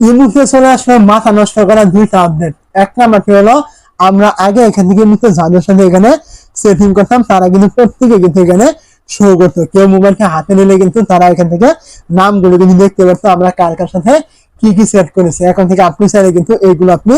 ইমুতে চলে আসলে মাথা নষ্ট করা দুইটা আপডেট এক নাম্বারটি হলো, আমরা আগে এখান থেকে মুখে যাদের সাথে এখানে সেভিং করতাম, তারা কিন্তু প্রত্যেকে কিন্তু এখানে শো করতো। কেউ মোবাইলকে হাতে নিলে কিন্তু তারা এখান থেকে নামগুলো কিন্তু দেখতে পারতো, আমরা কার কার সাথে কি কি সেট করেছে? এখন থেকে আপনি চাইলে কিন্তু এইগুলো আপনি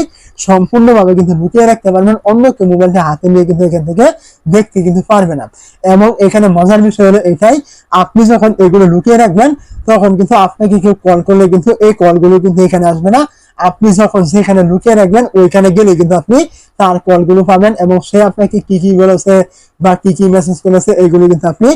সম্পূর্ণভাবে কিন্তু লুকিয়ে রাখতে পারবেন। অন্য কেউ মোবাইলটা হাতে নিয়ে কিন্তু এখান থেকে দেখতে কিন্তু পারবে না। এবং এখানে মজার বিষয় হলো এটাই, আপনি যখন এগুলো লুকিয়ে রাখবেন, তখন কিন্তু আপনাকে কেউ কল করলে কিন্তু এই কলগুলো কিন্তু এখানে আসবে না। আপনি যখন সেখানে লুকিয়ে রাখবেন, ওইখানে গেলে কিন্তু আপনি তার কলগুলো পাবেন এবং সে আপনাকে কি কি বলেছে বা কি কি মেসেজ করেছে, এইগুলো কিন্তু আপনি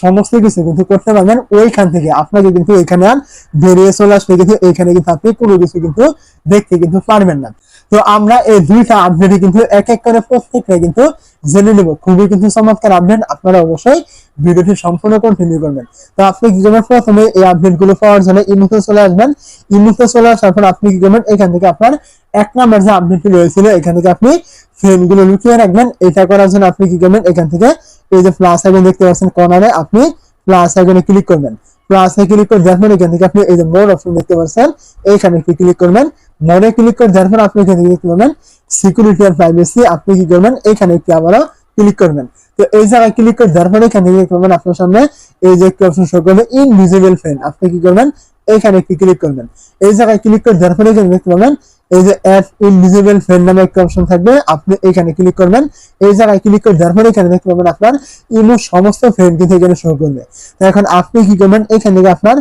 সমস্ত কিছু কিন্তু করতে পারবেন। ওইখান থেকে আপনাকে কিন্তু এখানে আর বেরিয়ে চলে আসবে কিন্তু এইখানে কিন্তু আপনি কোনো কিছু কিন্তু দেখতে কিন্তু পারবেন না। তো আমরা এই দুইটা আপডেট কিন্তু এক এক করে প্রত্যেকটা কিন্তু জেনে নেব। খুবই কিন্তু চমৎকার আপডেট আপনারা অবশ্যই ভিডিওটি সম্পূর্ণ কন্টিনিউ করবেন। তো আপনি কি করবেন? প্রথমে এই আপডেটগুলো পাওয়ার জন্য ইমুতে চলে আসবেন। ইমুতে চলে আসার পর আপনি কি করবেন? এখান থেকে আপনার এক নাম্বার যে আপডেটটি রয়েছিল, এখান থেকে আপনি ফ্রেন্ডগুলো লুকিয়ে রাখবেন। এটা করার জন্য আপনি কি করবেন? এখান থেকে এই যে প্লাস আইকন দেখতে পাচ্ছেন কর্নারে আপনি প্লাস আইকনে ক্লিক করবেন। প্লাস এ ক্লিক করে পর এখান থেকে আপনি এই যে মোর অপশন দেখতে পাচ্ছেন এইখানে একটু ক্লিক করবেন। মোরে ক্লিক করে পর আপনি এখান থেকে দেখতে পাবেন সিকিউরিটি আর প্রাইভেসি আপনি কি করবেন? এখানে একটু আবারও ক্লিক করবেন। তো এই জায়গায় ক্লিক করে দেওয়ার পরে এখানে দেখতে পাবেন আপনার সামনে। এই যে একটি অপশন শো করবে ইনভিজিবল ফ্রেন্ড আপনি কি করবেন? এখানে একটি ক্লিক করবেন। এই জায়গায় ক্লিক করে দেওয়ার পরে এখানে দেখতে পাবেন এই যে অ্যাড ইনভিজিবল ফ্রেন্ড নামে একটা অপশন থাকবে, আপনি এখানে ক্লিক করবেন। এই জায়গায় ক্লিক করে দেওয়ার পরে এখানে দেখতে পাবেন আপনার। ইমো সমস্ত ফ্রেন্ড কিন্তু এখানে শো করবে। তো এখন আপনি কি করবেন? এখান থেকে আপনার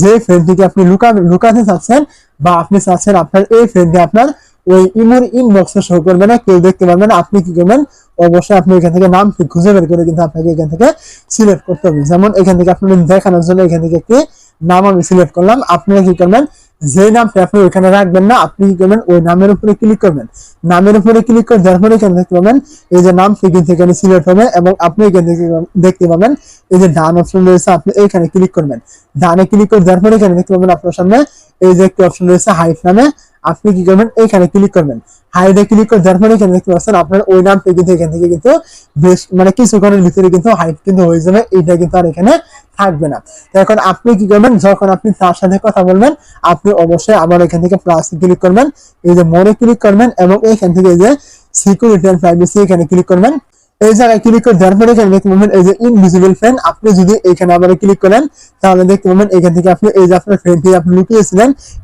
যে ফ্রেন্ডটিকে আপনি লুকা, লুকাতে চাচ্ছেন বা আপনি চাচ্ছেন আপনার এই ফ্রেন্ডটি আপনার ওই ইমোর ইনবক্সে শো করবে না, কেউ দেখতে পারবে না, আপনি কি করবেন? অবশ্যই আপনি এখান থেকে নাম খুঁজে বের করে কিন্তু আপনাকে এখান থেকে সিলেক্ট করতে হবে। যেমন এখান থেকে আপনি দেখানোর জন্য এখান থেকে একটি নাম আমি সিলেক্ট করলাম। আপনারা কি করবেন? যে নামটা আপনি ওইখানে রাখবেন না, আপনি কি করবেন? ওই নামের উপরে ক্লিক করবেন। নামের উপরে ক্লিক করে দেওয়ার পরে দেখতে পাবেন, এই যে নাম সেখান থেকে সিলেক্ট হবে এবং আপনি এখান থেকে দেখতে পাবেন, এই যে ডান অপশন রয়েছে, আপনি এইখানে ক্লিক করবেন। ডানে ক্লিক করে দেওয়ার পরে এখানে দেখতে পাবেন আপনার সামনে, এই যে একটি অপশন রয়েছে হাইট নামে। আপনি কি করবেন? এইখানে ক্লিক করবেন। হাইডে ক্লিক করে দেওয়ার পরে এখানে দেখতে পাচ্ছেন আপনার ওই নামটা কিন্তু এখান থেকে কিন্তু বেশ মানে কিছুক্ষণের ভিতরে কিন্তু হাইট কিন্তু হয়ে যাবে। এইটা কিন্তু আর এখানে থাকবে না। তো এখন আপনি কি করবেন? যখন আপনি তার সাথে কথা বলবেন, আপনি অবশ্যই আবার এখান থেকে প্লাস ক্লিক করবেন। এই যে মনে ক্লিক করবেন এবং এইখান থেকে যে সিকিউরিটি এন্ড প্রাইভেসি এখানে ক্লিক করবেন। এই জায়গায় ক্লিক করে দেওয়ার পরে এখানে ফ্রেন্ড আপনি যদি আবার ক্লিক করেন, তাহলে এখান থেকে আপনি এই আপনি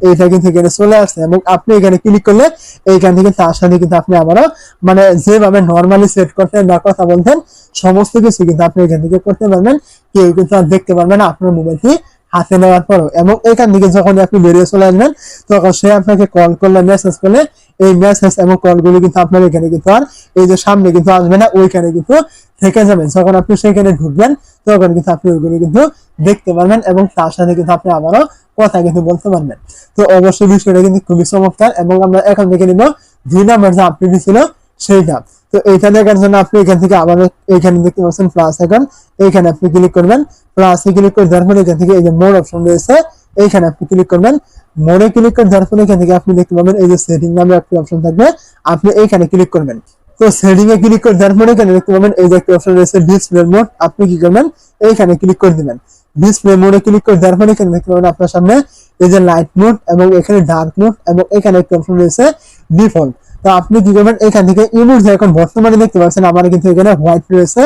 এইটা কিন্তু চলে এবং আপনি এখানে ক্লিক করলে এইখান থেকে তার সাথে কিন্তু আপনি আবারও মানে যেভাবে নর্মালি সেট করতেন বা কথা বলতেন, সমস্ত কিছু কিন্তু আপনি এখান থেকে করতে পারবেন। কেউ কিন্তু আর দেখতে পারবে না আপনার মোবাইলটি হাতে নেওয়ার পরও। এবং এখান থেকে যখন আপনি বেরিয়ে চলে আসবেন, তখন সে আপনাকে কল করলে মেসেজ করলে এই মেসেজ এবং কলগুলো কিন্তু আপনার এখানে কিন্তু আর এই যে সামনে কিন্তু আসবে না, ওইখানে কিন্তু থেকে যাবেন। যখন আপনি সেখানে ঢুকবেন, তখন কিন্তু আপনি ওইগুলো কিন্তু দেখতে পারবেন এবং তার সাথে কিন্তু আপনি আবারও কথা কিন্তু বলতে পারবেন। তো অবশ্যই বিষয়টা কিন্তু খুবই চমৎকার এবং আমরা এখন দেখে নিব দুই নাম্বার যে আপডেট ছিল সেইটা। তো এইটা দেখার জন্য আপনি এখান থেকে আবার এখানে দেখতে পাচ্ছেন প্লাস এখন এইখানে আপনি ক্লিক করবেন। প্লাসে ক্লিক করে দেওয়ার পরে এখান থেকে এই যে মোড অপশন রয়েছে, এইখানে আপনি ক্লিক করবেন। মোডে ক্লিক করে দেওয়ার পরে এখান থেকে আপনি দেখতে পাবেন এই যে সেটিং নামে একটি অপশন থাকবে। আপনি এইখানে ক্লিক করবেন। তো সেটিং এ ক্লিক করে দেওয়ার পরে এখানে দেখতে পাবেন এই যে একটি অপশন রয়েছে ডিসপ্লে মোড আপনি কি করবেন? এইখানে ক্লিক করে দিবেন। ডিসপ্লে মোডে ক্লিক করে দেওয়ার পরে এখানে দেখতে পাবেন আপনার সামনে এই যে লাইট মোড এবং এখানে ডার্ক মোড এবং এখানে একটি অপশন রয়েছে ডিফল্ট তো আপনি কি করবেন? এখান থেকে ইমোট এখন বর্তমানে দেখতে পাচ্ছেন, আমার কিন্তু এখানে হোয়াইট রয়েছে।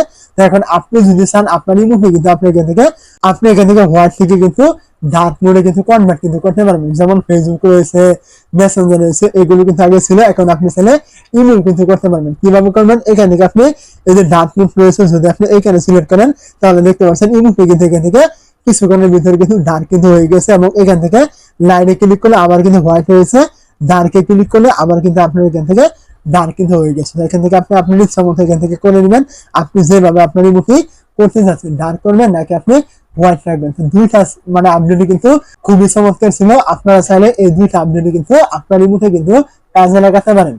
এখন আপনি যদি চান, আপনার ইমোটে কিন্তু আপনি এখান থেকে আপনি এখান থেকে হোয়াইট থেকে কিন্তু ডার্ক মোডে কিন্তু কনভার্ট কিন্তু করতে পারবেন। যেমন ফেসবুক রয়েছে মেসেঞ্জার রয়েছে, এগুলো কিন্তু আগে ছিল, এখন আপনি চাইলে ইমেল কিন্তু করতে পারবেন। কীভাবে করবেন? এখান থেকে আপনি এই যে ডার্ক মোড রয়েছে, যদি আপনি এখানে সিলেক্ট করেন, তাহলে দেখতে পাচ্ছেন ইমোটে কিন্তু এখান থেকে কিছুক্ষণের ভিতরে কিন্তু ডার্ক কিন্তু হয়ে গেছে এবং এখান থেকে লাইনে ক্লিক করলে আবার কিন্তু হোয়াইট হয়েছে ডার্কে ক্লিক করলে আবার কিন্তু আপনার এখান থেকে ডার্ক কিন্তু হয়ে গেছে। এখান থেকে আপনি আপনার ইচ্ছা মতো এখান থেকে করে নেবেন। আপনি যেভাবে আপনার ইমুখি করতে চাচ্ছেন ডার্ক করবেন নাকি আপনি হোয়াইট রাখবেন দুইটা মানে আপডেট কিন্তু খুবই চমৎকার ছিল। আপনারা চাইলে এই দুইটা আপডেট কিন্তু আপনার ইমুখে কিন্তু কাজে লাগাতে পারেন।